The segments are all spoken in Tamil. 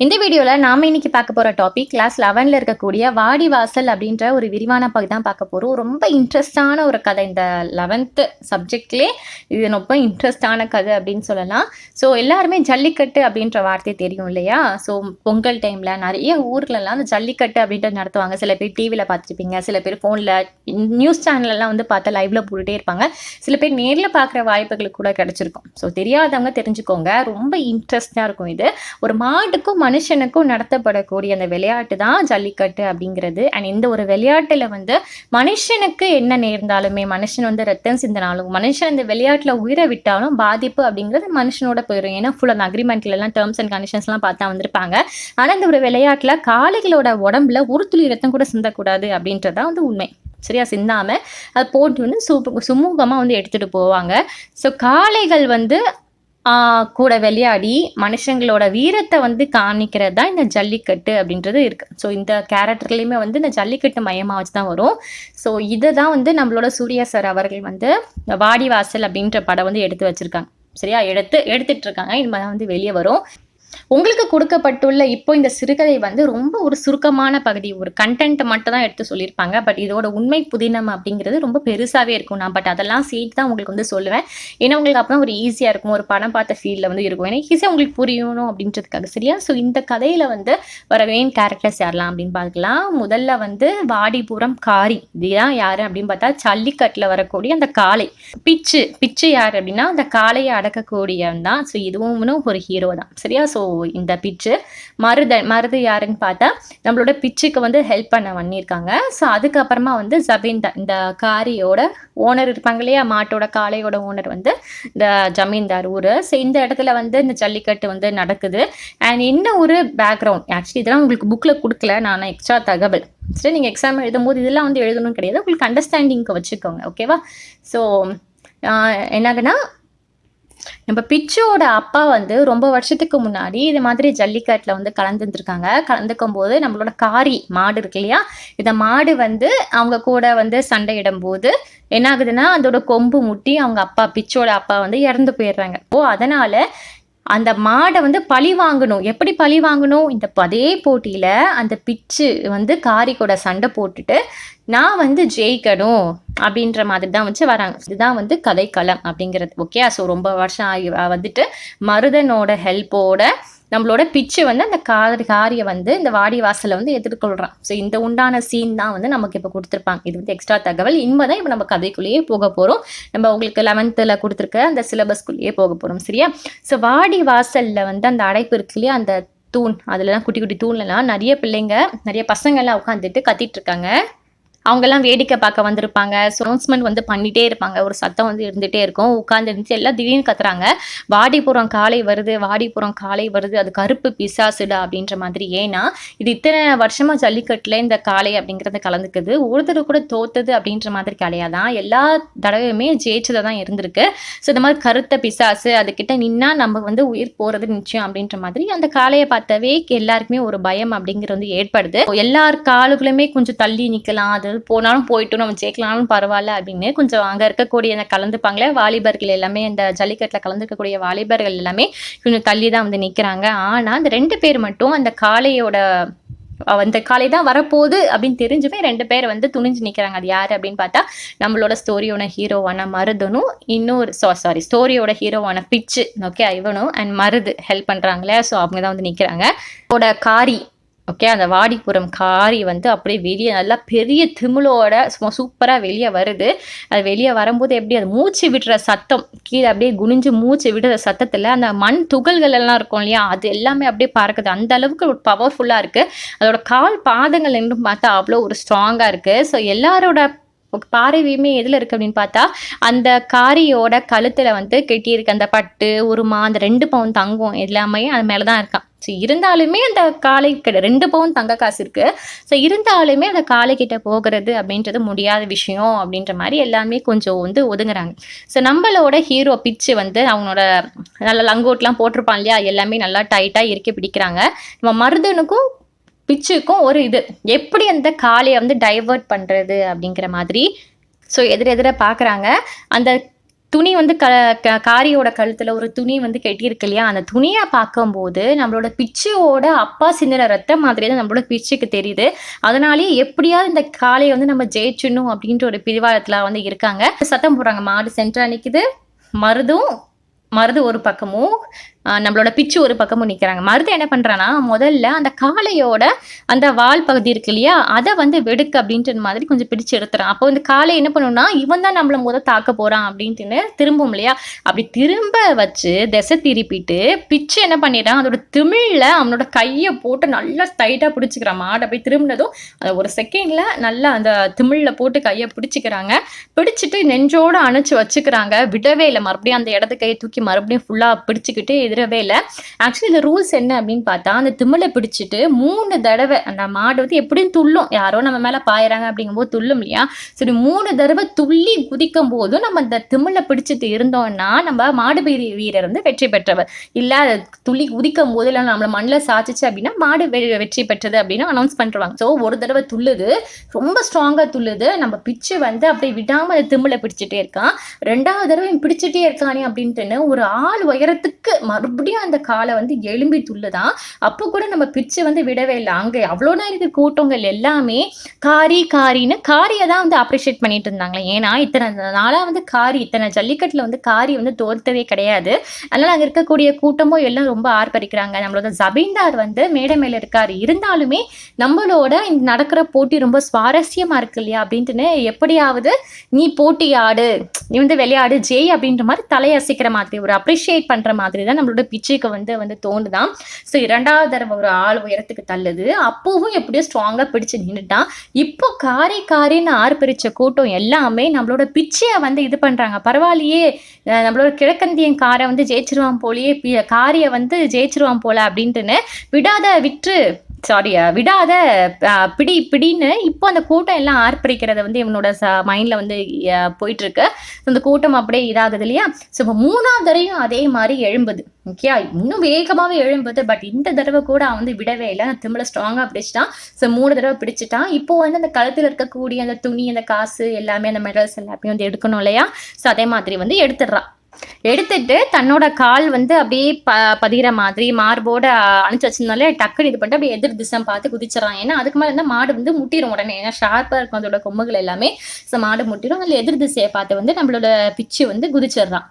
இந்த வீடியோவில் நாம இன்னைக்கு பார்க்க போகிற டாபிக் கிளாஸ் லெவனில் இருக்கக்கூடிய வாடிவாசல் அப்படின்ற ஒரு விரிவான பகுதி தான் பார்க்க போகிறோம் ரொம்ப இன்ட்ரெஸ்டான ஒரு கதை. இந்த லெவன்த்து சப்ஜெக்ட்லேயே இது ரொம்ப இன்ட்ரெஸ்டான கதை அப்படின்னு சொல்லலாம். ஸோ எல்லாருமே ஜல்லிக்கட்டு அப்படின்ற வார்த்தை தெரியும் இல்லையா? ஸோ பொங்கல் டைமில் நிறைய ஊர்லலாம் அந்த ஜல்லிக்கட்டு அப்படின்றது நடத்துவாங்க. சில பேர் டிவியில் பார்த்துருப்பீங்க. சில பேர் ஃபோனில் நியூஸ் சேனல்லாம் வந்து பார்த்தா லைவ்ல போட்டுகிட்டே இருப்பாங்க. சில பேர் நேரில் பார்க்குற வாய்ப்புகளுக்கு கூட கிடச்சிருக்கும். ஸோ தெரியாதவங்க தெரிஞ்சுக்கோங்க. ரொம்ப இன்ட்ரெஸ்டாக இருக்கும் இது. ஒரு மாட்டுக்கும் மனுஷனுக்கும் நடத்தப்படக்கூடிய அந்த விளையாட்டு தான் ஜல்லிக்கட்டு அப்படிங்கிறது. அண்ட் இந்த ஒரு விளையாட்டில் வந்து மனுஷனுக்கு என்ன நேர்ந்தாலுமே மனுஷன் வந்து ரத்தம் சிந்தினாலும் மனுஷன் இந்த விளையாட்டில் உயிரை விட்டாலும் பாதிப்பு அப்படிங்கிறது மனுஷனோட போயிடும் ஏன்னா ஃபுல் அந்த அக்ரிமெண்ட்லலாம் டேர்ம்ஸ் அண்ட் கண்டிஷன்ஸ்லாம் பார்த்தா வந்திருப்பாங்க. ஆனால் இந்த ஒரு விளையாட்டில் காளைகளோட உடம்புல ஒரு துளி ரத்தம் கூட சிந்தக்கூடாது அப்படின்றதான் வந்து உண்மை. சரியா? சிந்தாமல் அது போட்டு வந்து சு சுமூகமாக வந்து எடுத்துகிட்டு போவாங்க. ஸோ காளைகள் வந்து கூட விளையாடி மனுஷங்களோட வீரத்தை வந்து காமிக்கிறது தான் இந்த ஜல்லிக்கட்டு அப்படின்றது இருக்கு. ஸோ இந்த கேரக்டர்லையுமே வந்து இந்த ஜல்லிக்கட்டு மையமாக வச்சு தான் வரும். ஸோ இதை தான் வந்து நம்மளோட சூர்யா சார் அவர்கள் வந்து வாடி வாடிவாசல் அப்படின்ற படம் வந்து எடுத்து வச்சிருக்காங்க. சரியா? எடுத்து எடுத்துட்டு இருக்காங்க. இது மாதிரி வந்து வெளியே வரும். உங்களுக்கு கொடுக்கப்பட்டுள்ள இப்போ இந்த சிறுகதை வந்து ரொம்ப ஒரு சுருக்கமான பகுதி. ஒரு கண்டென்ட் மட்டும் தான் எடுத்து சொல்லியிருப்பாங்க. பட் இதோட உண்மை புதினம் அப்படிங்கிறது ரொம்ப பெருசாகவே இருக்கும். நான் பட் அதெல்லாம் சேர்த்து தான் உங்களுக்கு வந்து சொல்லுவேன். ஏன்னா உங்களுக்கு அப்போ ஒரு ஈஸியாக இருக்கும். ஒரு படம் பார்த்த ஃபீல்டில் வந்து இருக்கும். ஏன்னா ஈஸியாக உங்களுக்கு புரியணும் அப்படின்றதுக்காக சரியா? ஸோ இந்த கதையில் வந்து வர மெயின் கேரக்டர்ஸ் யாரெல்லாம் அப்படின்னு பார்க்கலாம். முதல்ல வந்து வாடிபுரம் காரி. இதுதான் யார் அப்படின்னு பார்த்தா ஜல்லிக்கட்டில் வரக்கூடிய அந்த காளை. பிச்சு. பிச்சு யார் அப்படின்னா அந்த காளையை அடக்கக்கூடியவன் தான் ஸோ இதுவும் ஒரு ஹீரோ தான். சரியா? ஸோ இந்த பிச்சு மருத மருது யாருன்னு பார்த்தா நம்மளோட பிச்சுக்கு வந்து ஹெல்ப் பண்ண பண்ணியிருக்காங்க. ஸோ அதுக்கப்புறமா வந்து ஜமீன்தார் இந்த காரியோட ஓனர் இருப்பாங்க இல்லையா மாட்டோட காளையோட ஓனர் வந்து இந்த ஜமீன்தார் ஊர். ஸோ இந்த இடத்துல வந்து இந்த ஜல்லிக்கட்டு வந்து நடக்குது. அண்ட் இன்னும் ஒரு பேக்ரவுண்ட் ஆக்சுவலி இதெல்லாம் உங்களுக்கு புக்கில் கொடுக்கல. நான் எக்ஸ்ட்ரா தகவல். சரி நீங்கள் எக்ஸாம் எழுதும்போது இதெல்லாம் வந்து எழுதணும்னு கிடையாது. உங்களுக்கு அண்டர்ஸ்டாண்டிங்க்கு வச்சுக்கோங்க. ஓகேவா ஸோ என்னாகுன்னா நம்ம பிச்சோட அப்பா வந்து ரொம்ப வருஷத்துக்கு முன்னாடி இது மாதிரி ஜல்லிக்கட்டில் வந்து கலந்துருந்துருக்காங்க. கலந்துக்கும் போது நம்மளோட காரி மாடு இருக்கு இல்லையா? இந்த மாடு வந்து அவங்க கூட வந்து சண்டையிடும் போது என்ன ஆகுதுன்னா அதோட கொம்பு முட்டி அவங்க அப்பா பிச்சோட அப்பா வந்து இறந்து போயிடுறாங்க. ஓ அதனால அந்த மாடை வந்து பழி வாங்கணும். எப்படி பழி வாங்கணும்? இந்த அதே போட்டியில் அந்த பிச்சு வந்து காரிக்கூட சண்டை போட்டுட்டு நான் வந்து ஜெயிக்கணும் அப்படின்ற மாதிரி தான் வச்சு வராங்க. இதுதான் வந்து கதைக்களம் அப்படிங்கிறது. ஓகே? ஸோ ரொம்ப வருஷம் ஆகி வந்துட்டு மருதனோட ஹெல்ப்போட நம்மளோட பிச்சு வந்து அந்த காரி காரியை வந்து இந்த வாடி வாசலை வந்து எதிர்கொள்கிறான் ஸோ இந்த உண்டான சீன் தான் வந்து நமக்கு இப்போ கொடுத்துருப்பாங்க. இது வந்து எக்ஸ்ட்ரா தகவல். இனிமே தான் இப்போ நம்ம கதைக்குள்ளேயே போக போகிறோம் நம்ம உங்களுக்கு லெவன்த்தில் கொடுத்துருக்க அந்த சிலபஸ்க்குள்ளேயே போக போகிறோம் சரியா? ஸோ வாடி வாசலில் வந்து அந்த அடைப்பு இருக்கு இல்லையா? அந்த தூண். அதுலலாம் குட்டி குட்டி தூண்லலாம் நிறைய பிள்ளைங்க நிறைய பசங்கள்லாம் உட்காந்துட்டு கத்திட்டு இருக்காங்க. அவங்கெல்லாம் வேடிக்கை பார்க்க வந்திருப்பாங்க. அனௌன்ஸ்மெண்ட் வந்து பண்ணிகிட்டே இருப்பாங்க. ஒரு சத்தம் வந்து இருந்துகிட்டே இருக்கும். உட்காந்து இருந்துச்சு எல்லாம் திடீர்னு கத்துறாங்க. வாடிப்புறம் காலை வருது வாடிப்புறம் காலை வருது. அது கருப்பு பிசாசுடா அப்படின்ற மாதிரி. ஏன்னா இது இத்தனை வருஷமா ஜல்லிக்கட்டில் இந்த காளை அப்படிங்கிறது கலந்துக்குது. ஒரு தடவை கூட தோத்தது அப்படின்ற மாதிரி கிடையாதான். எல்லா தடவையுமே ஜெயிச்சதை தான் இருந்திருக்கு. ஸோ இந்த மாதிரி கருத்த பிசாசு அதுக்கிட்ட நின்னா நம்ம வந்து உயிர் போகிறது நிச்சயம் அப்படின்ற மாதிரி அந்த காளையை பார்த்தவே எல்லாருக்குமே ஒரு பயம் அப்படிங்கிறது வந்து ஏற்படுது. எல்லார் காலுகளுமே கொஞ்சம் தள்ளி நிற்கலாம் அது போனாலும் போயிட்டும் நம்ம ஜெயிக்கலாம்னு பரவாயில்ல அப்படின்னு கொஞ்சம் அங்கே இருக்கக்கூடிய அந்த கலந்துப்பாங்களே வாலிபர்கள் எல்லாமே இந்த ஜல்லிக்கட்டில் கலந்துக்கக்கூடிய வாலிபர்கள் எல்லாமே கொஞ்சம் தள்ளி தான் வந்து நிற்கிறாங்க ஆனால் அந்த ரெண்டு பேர் மட்டும் அந்த காளையோட அந்த காலை தான் வரப்போகுது அப்படின்னு தெரிஞ்சுமே ரெண்டு பேர் வந்து துணிஞ்சு நிற்கிறாங்க அது யார் அப்படின்னு பார்த்தா நம்மளோட ஸ்டோரியோட ஹீரோவான மருதனும் இன்னொரு சோ சாரி ஸ்டோரியோட ஹீரோவான பிச்சு ஓகே இவனும் அண்ட் மருது ஹெல்ப் பண்ணுறாங்களே ஸோ அவங்க தான் வந்து நிற்கிறாங்க அவரோட காரி ஓகே அந்த வாடிப்புறம் காரி வந்து அப்படியே வெளியே நல்லா பெரிய திமிழோட சும்மா சூப்பராக வெளியே வருது. அது வெளியே வரும்போது எப்படி அது மூச்சு விடுற சத்தம் கீழே அப்படியே குனிஞ்சு மூச்சு விடுற சத்தத்தில் அந்த மண் துகள்கள் எல்லாம் இருக்கும் இல்லையா அது எல்லாமே அப்படியே பறக்குது. அந்த அளவுக்கு ஒரு பவர்ஃபுல்லாக இருக்குது அதோட கால் பாதங்கள் என்று பார்த்தா அவ்வளோ ஒரு ஸ்ட்ராங்காக இருக்குது ஸோ எல்லாரோட பார்வையுமே எதில் இருக்குது அப்படின்னு பார்த்தா அந்த காரியோட கழுத்தில் வந்து கெட்டியிருக்க. அந்த பட்டு உருமா அந்த ரெண்டு பவுன் தங்கம் எல்லாமே அது மேலே தான் இருக்கான் ஸோ இருந்தாலுமே அந்த காளை கிட்ட ரெண்டு பவுன் தங்க காசு இருக்கு. ஸோ இருந்தாலுமே அந்த காளை கிட்ட போகிறது அப்படின்றது முடியாத விஷயம் அப்படின்ற மாதிரி எல்லாமே கொஞ்சம் வந்து ஒதுங்குறாங்க. ஸோ நம்மளோட ஹீரோ பிச்சு வந்து அவங்களோட நல்ல லங்கோட்லாம் போட்டிருப்பான் இல்லையா? எல்லாமே நல்லா டைட்டாக இறுக்கி பிடிக்கிறாங்க. நம்ம மருதனுக்கும் பிச்சுக்கும் ஒரு இது. எப்படி அந்த காளையை வந்து டைவர்ட் பண்ணுறது அப்படிங்கிற மாதிரி. ஸோ எதிர எதிர பார்க்குறாங்க. அந்த துணி வந்து க காரியோட கழுத்தில் ஒரு துணி வந்து கட்டியிருக்கு இல்லையா? அந்த துணியை பார்க்கும்போது நம்மளோட பிச்சுவோட அப்பா சிந்தின ரத்தம் மாதிரி தான் நம்மளோட பிச்சுக்கு தெரியுது. அதனாலேயே எப்படியாவது இந்த காளையை வந்து நம்ம ஜெயிச்சிடணும் அப்படின்ற ஒரு பிரிவாரத்தில் வந்து இருக்காங்க. சத்தம் போடுறாங்க. மாடு சென்டரா நிற்கிது மருதும் மருது ஒரு பக்கமும் நம்மளோட பிச்சு ஒரு பக்கமும் நிற்கிறாங்க மருது என்ன பண்ணுறான்னா முதல்ல அந்த காளையோட அந்த வால் பகுதி இருக்கு இல்லையா அதை வந்து வெடுக்கு அப்படின்ற மாதிரி கொஞ்சம் பிடிச்சு எடுத்துறான். அப்போ வந்து காளை என்ன பண்ணுன்னா இவன் தான் நம்மளை முத தாக்க போகிறான் அப்படின்ட்டுன்னு திரும்பும் இல்லையா? அப்படி திரும்ப வச்சு திசை திருப்பிட்டு பிச்சு என்ன பண்ணிடுறான் அதோட திமிழில் அவனோட கையை போட்டு நல்லா டைட்டாக பிடிச்சிக்கிறான். மாடை போய் திரும்பினதும் அதை ஒரு செகண்டில் நல்லா அந்த திமிழில் போட்டு கையை பிடிச்சிக்கிறாங்க. பிடிச்சிட்டு நெஞ்சோடு அணைச்சு வச்சுக்கிறாங்க. விடவே இல்லை. மறுபடியும் அந்த இடத்து கையை தூக்கி மறுபடியும் ஃபுல்லாக பிடிச்சிக்கிட்டு எதிரவே இல்லை. ஆக்சுவலி இந்த ரூல்ஸ் என்ன அப்படின்னு பார்த்தா அந்த திமிலை பிடிச்சிட்டு மூணு தடவை அந்த மாடு வந்து எப்படியும் துள்ளும். யாரோ நம்ம மேலே பாயிறாங்க அப்படிங்கும்போது துள்ளும் இல்லையா? சரி மூணு தடவை துள்ளி குதிக்கும் போதும் நம்ம அந்த திமிலை பிடிச்சிட்டு இருந்தோம்னா நம்ம மாடு வீரி வீரர் வந்து வெற்றி பெற்றவர். இல்லை அது துள்ளி குதிக்கும் போது இல்லை நம்மளை மண்ணில் சாச்சிச்சு அப்படின்னா மாடு வெ- வெற்றி பெற்றது அப்படின்னு அனௌன்ஸ் பண்ணுறாங்க ஸோ ஒரு தடவை துள்ளுது ரொம்ப ஸ்ட்ராங்காக துள்ளுது. நம்ம பிச்சு வந்து அப்படியே விடாமல் அந்த பிடிச்சிட்டே இருக்கான். ரெண்டாவது தடவை பிடிச்சிட்டே இருக்கானே அப்படின்ட்டுன்னு ஒரு ஆள் உயரத்துக்கு மறுபடியும் அந்த காலை வந்து எலும்பி துள்ளுதான். அப்போ கூட நம்ம பிச்சு வந்து விடவே இல்லை. அங்கே அவ்வளோ நேரம் இருக்கிற கூட்டங்கள் எல்லாமே காரி காரின்னு காரியை தான் வந்து அப்ரிஷியேட் பண்ணிட்டு இருந்தாங்களே ஏன்னா இத்தனை நாளாக வந்து காரி இத்தனை ஜல்லிக்கட்டில் வந்து காரி வந்து தோர்த்ததே கிடையாது. அதனால் அங்கே இருக்கக்கூடிய கூட்டமும் எல்லாம் ரொம்ப ஆர்ப்பரிக்கிறாங்க. நம்மளோட ஜபீன்தார் வந்து மேடை மேலே இருக்கார். இருந்தாலுமே நம்மளோட இந்த நடக்கிற போட்டி ரொம்ப சுவாரஸ்யமாக இருக்கு இல்லையா? அப்படின்ட்டுன்னு எப்படியாவது நீ போட்டி ஆடு நீ வந்து விளையாடு ஜெய் அப்படின்ற மாதிரி தலையசைக்கிற மாதிரி ஒரு அப்ரிஷியேட் பண்ணுற மாதிரி தான் நம்மளோட பிச்சைக்கு வந்து வந்து தோணுதான் ஸோ இரண்டாவது தடவை ஒரு ஆள் உயரத்துக்கு தள்ளுது. அப்போவும் எப்படியோ ஸ்ட்ராங்காக பிடிச்சு நின்றுட்டான் இப்போ காரி காரின்னு ஆர்ப்பரிச்ச கூட்டம் எல்லாமே நம்மளோட பிச்சையை வந்து இது பண்ணுறாங்க பரவாயில்லையே நம்மளோட கிழக்கந்தியன் காரை வந்து ஜெயிச்சிருவான் போலயே பி- காரியை வந்து ஜெயிச்சிருவான் போல அப்படின்ட்டுன்னு விடாத விற்று சாரி விடாத பிடி பிடின்னு இப்போ அந்த கூட்டம் எல்லாம் ஆர்ப்பரிக்கிறத வந்து இவனோட ச மைண்டில் வந்து போயிட்டுருக்கு. அந்த கூட்டம் அப்படியே இதாகுது இல்லையா? ஸோ இப்போ மூணாவது தடவையும் அதே மாதிரி எழும்புது. ஓகே இன்னும் வேகமாகவே எழும்புது. பட் இந்த தடவை கூட அவன் வந்து விடவே இல்லை. அந்த திம்பளை ஸ்ட்ராங்காக பிடிச்சிட்டான். ஸோ மூணு தடவை பிடிச்சிட்டான். இப்போ வந்து அந்த கழுத்தில் இருக்கக்கூடிய அந்த துணி அந்த காசு எல்லாமே அந்த மெடல்ஸ் எல்லாத்தையும் வந்து எடுக்கணும் இல்லையா? ஸோ அதே மாதிரி வந்து எடுத்துடுறான் எடுத்துட்டு தன்னோட கால் வந்து அப்படியே ப பதிகிற மாதிரி மார்போட அணிச்சு வச்சிருந்தாலே டக்குன்னு இது பண்ணிட்டு அப்படியே எதிர் திசை பார்த்து குதிச்சிடறான் ஏன்னா அதுக்கு மேலே இருந்தால் மாடு வந்து முட்டிடும் உடனே. ஏன்னா ஷார்ப்பாக இருக்கும் அதோட கொம்புகள் எல்லாமே. ஸோ மாடு முட்டிடும். அதில் எதிர் திசையை பார்த்து வந்து நம்மளோட பிச்சு வந்து குதிச்சிடுறான்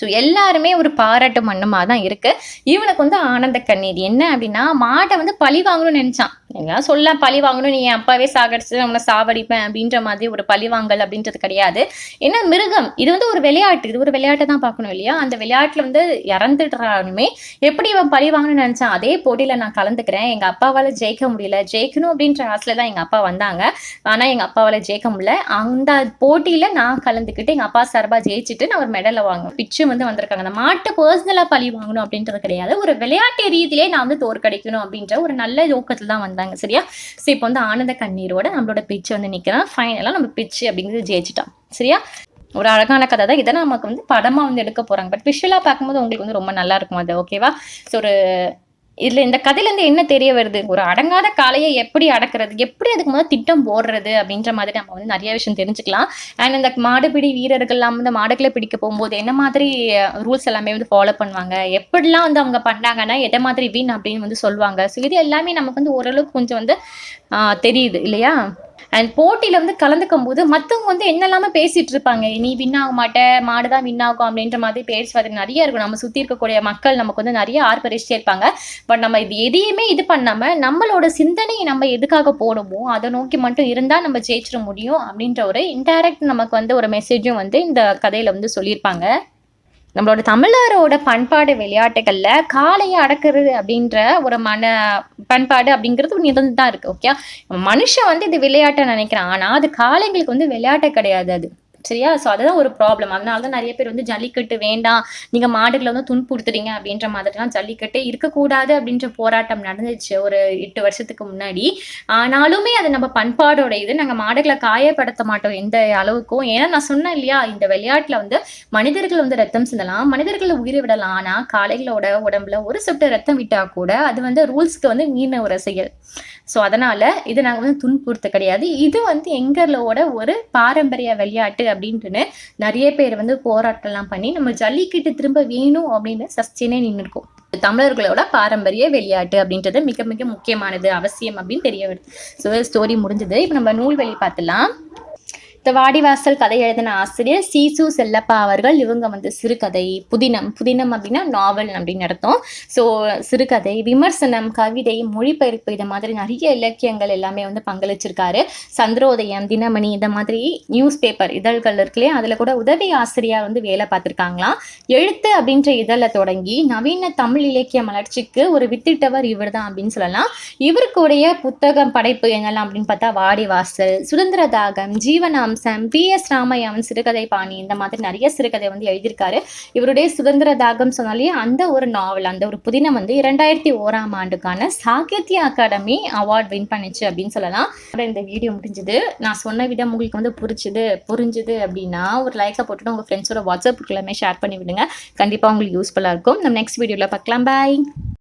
ஸோ எல்லாருமே ஒரு பாராட்டு மண்ணுமா தான் இருக்கு. இவனுக்கு வந்து ஆனந்த கண்ணீர். என்ன அப்படின்னா மாட்டை வந்து பழி வாங்கணும்னு நினைச்சான். எல்லாம் சொல்ல பழி வாங்கணும் நீ என் அப்பாவே சாகடிச்சு உன்னை சாவடிப்பேன் அப்படின்ற மாதிரி ஒரு பழி வாங்கல் அப்படின்றது கிடையாது. ஏன்னா மிருகம் இது வந்து ஒரு விளையாட்டு இது ஒரு விளையாட்டை தான் பார்க்கணும் இல்லையா? அந்த விளையாட்டில் வந்து இறந்துடுறானுமே எப்படி இவன் பழி வாங்கணும்னு நினைச்சான்? அதே போட்டியில் நான் கலந்துக்கிறேன். எங்கள் அப்பாவால் ஜெயிக்க முடியல. ஜெயிக்கணும் அப்படின்ற ஆசையில் தான் எங்கள் அப்பா வந்தாங்க. ஆனால் எங்கள் அப்பாவால் ஜெயிக்க முடியல. அந்த போட்டியில் நான் கலந்துக்கிட்டு எங்கள் அப்பா சார்பாக ஜெயிச்சுட்டு நான் ஒரு மெடலை வாங்குவேன் பிச்சு வந்து வந்திருக்காங்க. அந்த மாட்டை பர்சனலாக பழி வாங்கணும் அப்படின்றது கிடையாது. ஒரு விளையாட்டு ரீதியிலே நான் வந்து தோற்கடிக்கணும் அப்படின்ற ஒரு நல்ல நோக்கத்தில் தான் வந்தாங்க சரியா? ஸோ இப்போ வந்து ஆனந்த கண்ணீரோட நம்மளோட பிச்சு வந்து நிக்கிறான் ஃபைனலாக நம்ம பிச்சு அப்படிங்கிறது ஜெயிச்சிட்டான் சரியா? ஒரு அழகான கதை தான். இதை நமக்கு வந்து படமா வந்து எடுக்க போறாங்க. பட் விஷுவலாக பார்க்கும்போது உங்களுக்கு வந்து ரொம்ப நல்லா இருக்கும் அது? ஓகேவா ஸோ ஒரு இதுல இந்த கதையிலேருந்து என்ன தெரிய வருது? ஒரு அடங்காத காளையை எப்படி அடக்குறது? எப்படி அதுக்கு முதல்ல திட்டம் போடுறது? அப்படின்ற மாதிரி நம்ம வந்து நிறைய விஷயம் தெரிஞ்சுக்கலாம். அண்ட் இந்த மாடுபிடி வீரர்கள்லாம் வந்து மாடுகளை பிடிக்க போகும்போது என்ன மாதிரி ரூல்ஸ் எல்லாமே வந்து ஃபாலோ பண்ணுவாங்க? எப்படிலாம் வந்து அவங்க பண்ணாங்கன்னா எதை மாதிரி வீண் அப்படின்னு வந்து சொல்லுவாங்க? ஸோ இது எல்லாமே நமக்கு வந்து ஓரளவுக்கு கொஞ்சம் வந்து தெரியுது இல்லையா? அண்ட் போட்டியில வந்து கலந்துக்கும் போது மற்றவங்க வந்து என்னெல்லாம பேசிட்டு இருப்பாங்க? நீ வின் ஆக மாட்ட மாடு தான் வின் ஆகும் அப்படின்ற மாதிரி பேசுவது நிறைய இருக்கும். நம்ம சுத்தி இருக்கக்கூடிய மக்கள் நமக்கு வந்து நிறைய ஆர்ப்பரிச்சிட்டே இருப்பாங்க. பட் நம்ம இது எதையுமே இது பண்ணாம நம்மளோட சிந்தனையை நம்ம எதுக்காக போடுமோ அதை நோக்கி மட்டும் இருந்தா நம்ம ஜெயிச்சிட முடியும் அப்படின்ற ஒரு இன்டைரக்ட் நமக்கு வந்து ஒரு மெசேஜும் வந்து இந்த கதையில வந்து சொல்லியிருப்பாங்க. நம்மளோட தமிழரோட பண்பாடு விளையாட்டுகள்ல காளையை அடக்குறது அப்படின்ற ஒரு மன பண்பாடு அப்படிங்கிறது ஒன்று இருந்து தான் இருக்கு ஓகே மனுஷன் வந்து இது விளையாட்டை நினைக்கிறான். ஆனா அது காளைங்களுக்கு வந்து விளையாட்டு கிடையாது அது. சரியா? ஸோ அதுதான் ஒரு ப்ராப்ளம் அதனால தான் நிறைய பேர் வந்து ஜல்லிக்கட்டு வேண்டாம். நீங்கள் மாடுகளை வந்து துன்புறுத்துறீங்க அப்படின்ற மாதிரிலாம் ஜல்லிக்கட்டு இருக்கக்கூடாது அப்படின்ற போராட்டம் நடந்துச்சு ஒரு எட்டு வருஷத்துக்கு முன்னாடி. ஆனாலுமே அது நம்ம பண்பாடோட இது. நாங்கள் மாடுகளை காயப்படுத்த மாட்டோம் எந்த அளவுக்கும். ஏன்னா நான் சொன்னேன் இல்லையா இந்த விளையாட்டில் வந்து மனிதர்கள் வந்து ரத்தம் சிந்தலாம் மனிதர்களை உயிரை விடலாம். ஆனால் காளைகளோட உடம்புல ஒரு சொட்டு ரத்தம் விட்டால் கூட அது வந்து ரூல்ஸ்க்கு வந்து மீன ஒரு செயல் ஸோ அதனால் இது நாங்கள் வந்து துன்புறுத்த கிடையாது. இது வந்து எங்களோட ஒரு பாரம்பரிய விளையாட்டு அப்படின்ட்டுன்னு நிறைய பேர் வந்து போராட்டம்லாம் பண்ணி நம்ம ஜல்லிக்கட்டு திரும்ப வேணும் அப்படின்னு சஸ்டினே நின்றுருக்கோம் தமிழர்களோட பாரம்பரிய விளையாட்டு அப்படின்றது மிக மிக முக்கியமானது அவசியம் அப்படின்னு தெரிய வருது. ஸோ ஸ்டோரி முடிஞ்சது. இப்போ நம்ம நூல்வெளி பார்த்துலாம் இந்த வாடிவாசல் கதை எழுதின ஆசிரியர் சீசு செல்லப்பா அவர்கள் இவங்க வந்து சிறுகதை புதினம் புதினம் அப்படின்னா நாவல் அப்படின்னு அர்த்தம். ஸோ சிறுகதை விமர்சனம் கவிதை மொழிபெயர்ப்பு இது மாதிரி நிறைய இலக்கியங்கள் எல்லாமே வந்து பங்களிச்சிருக்காரு. சந்திரோதயம் தினமணி இந்த மாதிரி நியூஸ் பேப்பர் இதழ்கள் இருக்குல்லையே அதில் கூட உதவி ஆசிரியர் வந்து வேலை பார்த்துருக்காங்களாம். எழுத்து அப்படின்ற இதழை தொடங்கி நவீன தமிழ் இலக்கிய வளர்ச்சிக்கு ஒரு வித்திட்டவர் இவர் தான் அப்படின்னு சொல்லலாம். இவருக்குடைய புத்தகம் படைப்பு என்னெல்லாம் அப்படின்னு பார்த்தா வாடிவாசல் சுதந்திர தாகம் ஜீவனாம்சம் பி எஸ் ராமையாவின் சிறுகதை பாணி. இந்த மாதிரி நிறைய சிறுகதை வந்து எழுதியிருக்காரு. இவருடைய சுதந்திர தாகம் சொன்னாலே அந்த ஒரு நாவல் அந்த ஒரு புதினம் வந்து இரண்டாயிரத்தி ஓராம் ஆண்டுக்கான சாகித்ய அகாடமி அவார்ட் வின் பண்ணுச்சு அப்படின்னு சொல்லலாம். அப்புறம் இந்த வீடியோ முடிஞ்சது. நான் சொன்ன விதம் உங்களுக்கு வந்து புரிச்சுது புரிஞ்சுது அப்படின்னா ஒரு லைக்கை போட்டுட்டு உங்கள் ஃப்ரெண்ட்ஸோட வாட்ஸ்அப் எல்லாமே ஷேர் பண்ணி விடுங்க கண்டிப்பாக உங்களுக்கு யூஸ்ஃபுல்லாக இருக்கும். நம்ம நெக்ஸ்ட் வீடியோவில் பார்க்கலாம். பாய்